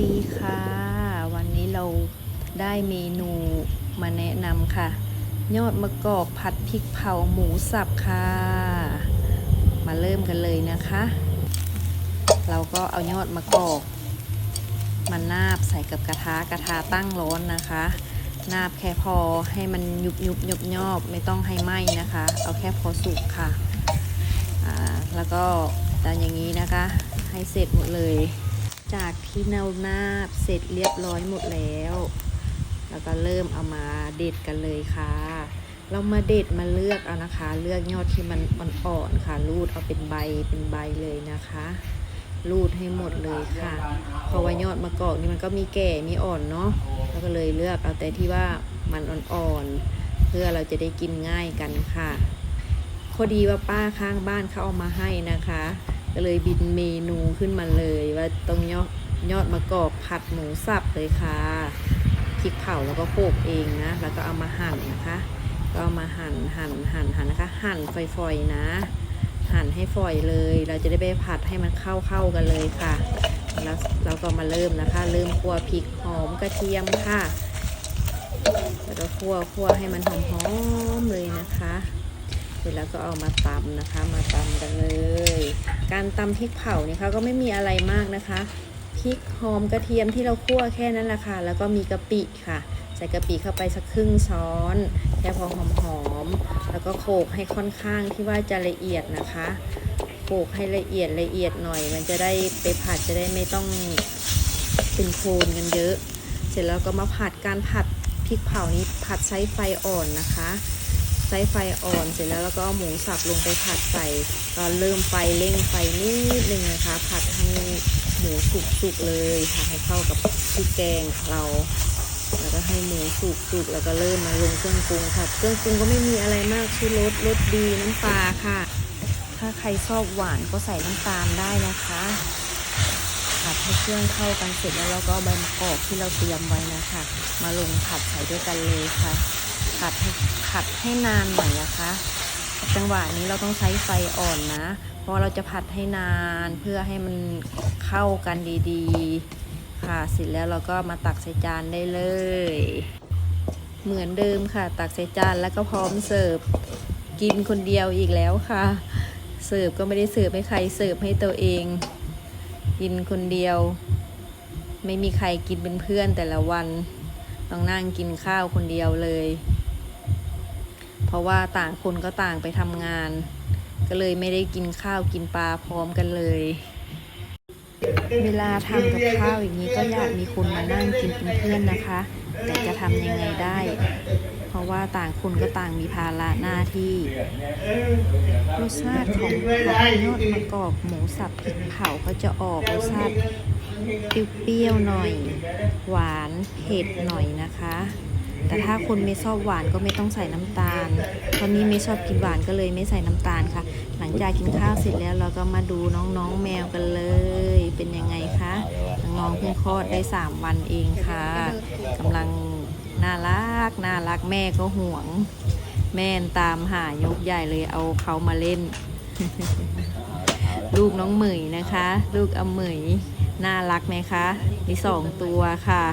ดีค่ะ วันนี้เราได้เมนูมาแนะนำค่ะ ยอดมะกอกผัดพริกเผาหมูสับค่ะ มาเริ่มกันเลยนะคะ เราก็เอายอดมะกอกมานาบใส่กับกระทะกระทะตั้งร้อนนะคะ นาบแค่พอให้มันยุบยุบยบยอบไม่ต้องให้ไหม้นะคะ เอาแค่พอสุกค่ะแล้วก็ดันอย่างนี้นะคะ ให้เสร็จหมดเลย จากที่เนานาบเสร็จเรียบร้อยหมดแล้ว แล้วก็เริ่มเอามาเด็ดกันเลยค่ะ เรามาเด็ดมาเลือกเอานะคะ เลือกยอดที่มันอ่อนๆค่ะ รูดเอาเป็นใบเป็นใบเลยนะคะ รูดให้หมดเลยค่ะ เพราะว่ายอดมะกอกนี่มันก็มีแก่มีอ่อนเนาะแล้วก็เลยเลือกเอาแต่ที่ว่ามันอ่อนๆ เพื่อเราจะได้กินง่ายกันค่ะพอดีว่าป้าข้างบ้านเขาเอามาให้นะคะ ก็เลยบินเมนูขึ้นมาเลยว่าตรงยอดยอดมะกอกผัดหมูสับเลยค่ะพริกเผาแล้วก็โขกเองนะ แล้วก็เอามาหั่นนะคะ ก็เอามาหั่นหั่นหั่นหั่นนะคะ หั่นฝอยๆนะ หั่นให้ฝอยเลย เราจะได้ไปผัดให้มันเข้าเข้ากันเลยค่ะ แล้วเราก็มาเริ่มนะคะ เริ่มคั่วพริกหอมกระเทียมค่ะแล้วก็คั่วคั่วให้มันหอมๆเลยนะคะ เสร็จแล้วก็เอามาตำนะคะ มาตำกันเลย การตำพริกเผาเนี่ยเขาก็ไม่มีอะไรมากนะคะพริกหอมกระเทียมที่เราคั่วแค่นั้นแหละค่ะ แล้วก็มีกะปิค่ะ ใส่กะปิเข้าไปสักครึ่งช้อนแค่พอหอมๆแล้วก็โขลกให้ค่อนข้างที่ว่าจะละเอียดนะคะโขลกให้ละเอียดละเอียดหน่อย มันจะได้ไปผัดจะได้ไม่ต้องเป็นโคลนกันเยอะ เสร็จแล้วก็มาผัดการผัดพริกเผานี้ผัดใช้ไฟอ่อนนะคะ ใช้ไฟอ่อนเสร็จแล้วแล้วก็เอาหมูสับลงไปผัดใส่ก็เริ่มไฟเร่งไฟนิดนึงนะคะ ผัดให้หมูสุกๆเลยค่ะให้เข้ากับพริกแกงเราแล้วก็ให้หมูสุกๆแล้วก็เริ่มมาลงเครื่องปรุงค่ะเครื่องปรุงก็ไม่มีอะไรมากชูรสรสดีน้ำปลาค่ะ ถ้าใครชอบหวานก็ใส่น้ำตาลได้นะคะผัดให้เครื่องเข้ากันเสร็จแล้วเราก็ใบมะกอกที่เราเตรียมไว้นะคะ มาลงผัดใส่ด้วยกันเลยค่ะ ผัดให้ผัดให้นานหน่อยนะคะ จังหวะนี้เราต้องใช้ไฟอ่อนนะ เพราะเราจะผัดให้นานเพื่อให้มันเข้ากันดีๆ ค่ะเสร็จแล้วเราก็มาตักใส่จานได้เลย เหมือนเดิมค่ะ ตักใส่จานแล้วก็พร้อมเสิร์ฟกินคนเดียวอีกแล้วค่ะ เสิร์ฟก็ไม่ได้เสิร์ฟให้ใครเสิร์ฟให้ตัวเอง กินคนเดียว ไม่มีใครกินเป็นเพื่อนแต่ละวัน ต้องนั่งกินข้าวคนเดียวเลย เพราะว่าต่างคนก็ต่างไปทำงาน ก็เลยไม่ได้กินข้าวกินปลาพร้อมกันเลย เวลาทำกับข้าวอย่างนี้ก็อยากมีคนมานั่งกินเป็นเพื่อนนะคะ แต่จะทำยังไงได้ เพราะว่าต่างคนก็ต่างมีภาระหน้าที่รสชาติของผัดยอดมะกอกหมูสับพริกเผาก็จะออกรสชาติเปรี้ยวๆหน่อย หวานเผ็ดหน่อยนะคะ แต่ถ้าคนไม่ชอบหวานก็ไม่ต้องใส่น้ำตาล ตอนนี้ไม่ชอบกินหวานก็เลยไม่ใส่น้ำตาลค่ะ หลังจากกินข้าวเสร็จแล้วเราก็มาดูน้องๆแมวกันเลย เป็นยังไงคะน้องเพิ่งคลอดได้ 3 วันเองค่ะกำลังน่ารักน่ารักแม่ก็ห่วง แม่ตามหายกใหญ่เลยเอาเขามาเล่น ลูกน้องเหมยนะคะ ลูกอเหมยน่ารักไหมคะ มีสองตัวค่ะ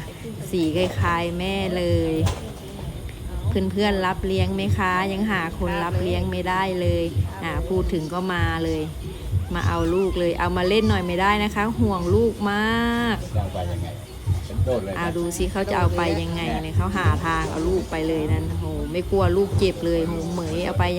สีคล้ายๆแม่เลย เพื่อนๆรับเลี้ยงไหมคะ ยังหาคนรับเลี้ยงไม่ได้เลยอ่าพูดถึงก็มาเลย มาเอาลูกเลยเอามาเล่นหน่อยไม่ได้นะคะ ห่วงลูกมากจะเอาไปยังไงเป็นโดดเลยนะเอาดูสิเขาจะเอาไปยังไงเนี่ยเขาหาทางเอาลูกไปเลยนั่นโอ้โหไม่กลัวลูกเจ็บเลยโหเหมยเอาไป